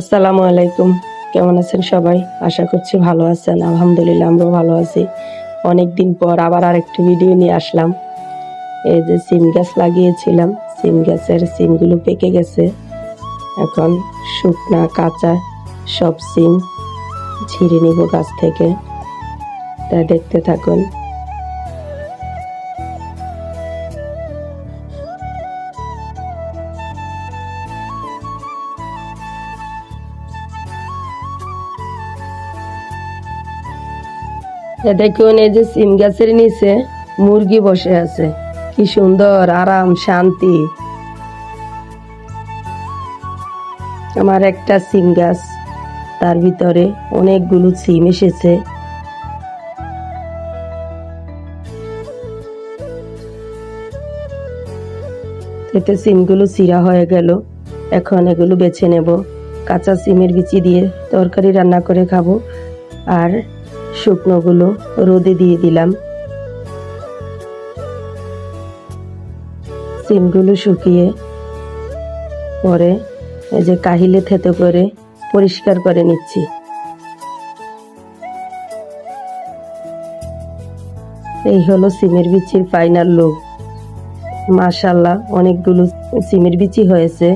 আসসালামু আলাইকুম। কেমন আছেন সবাই? আশা করছি ভালো আছেন। আলহামদুলিল্লাহ, আমরাও ভালো আছি। অনেক দিন পর আবার আরেকটি ভিডিও নিয়ে আসলাম। এই যে সিম গাছ লাগিয়েছিলাম। সিম গাছের সিমগুলো পেকে গেছে। এখন শুকনা, কাঁচা সব সিম ছিঁড়ে নিব গাছ থেকে। তা দেখতে থাকুন। দেখুন এই যে সিম গাছের নিচে মুরগি বসে আছে। কি সুন্দর, আরাম, শান্তি। আমার একটা সিম গাছ তার ভিতরে অনেকগুলো সিম এসেছে। এতে সিমগুলো চিরা হয়ে গেল। এখন এগুলো বেছে নেব। কাঁচা সিমের বিচি দিয়ে তরকারি রান্না করে খাব। আর শুকনোগুলো রোদে দিয়ে দিলাম। সিমগুলো শুকিয়ে পরে এই যে কাহিলে থেতো করে পরিষ্কার করে নিচ্ছি। এই হলো সিমের বিচির ফাইনাল লুক মাশাল্লাহ অনেকগুলো সিমের বিচি হয়েছে।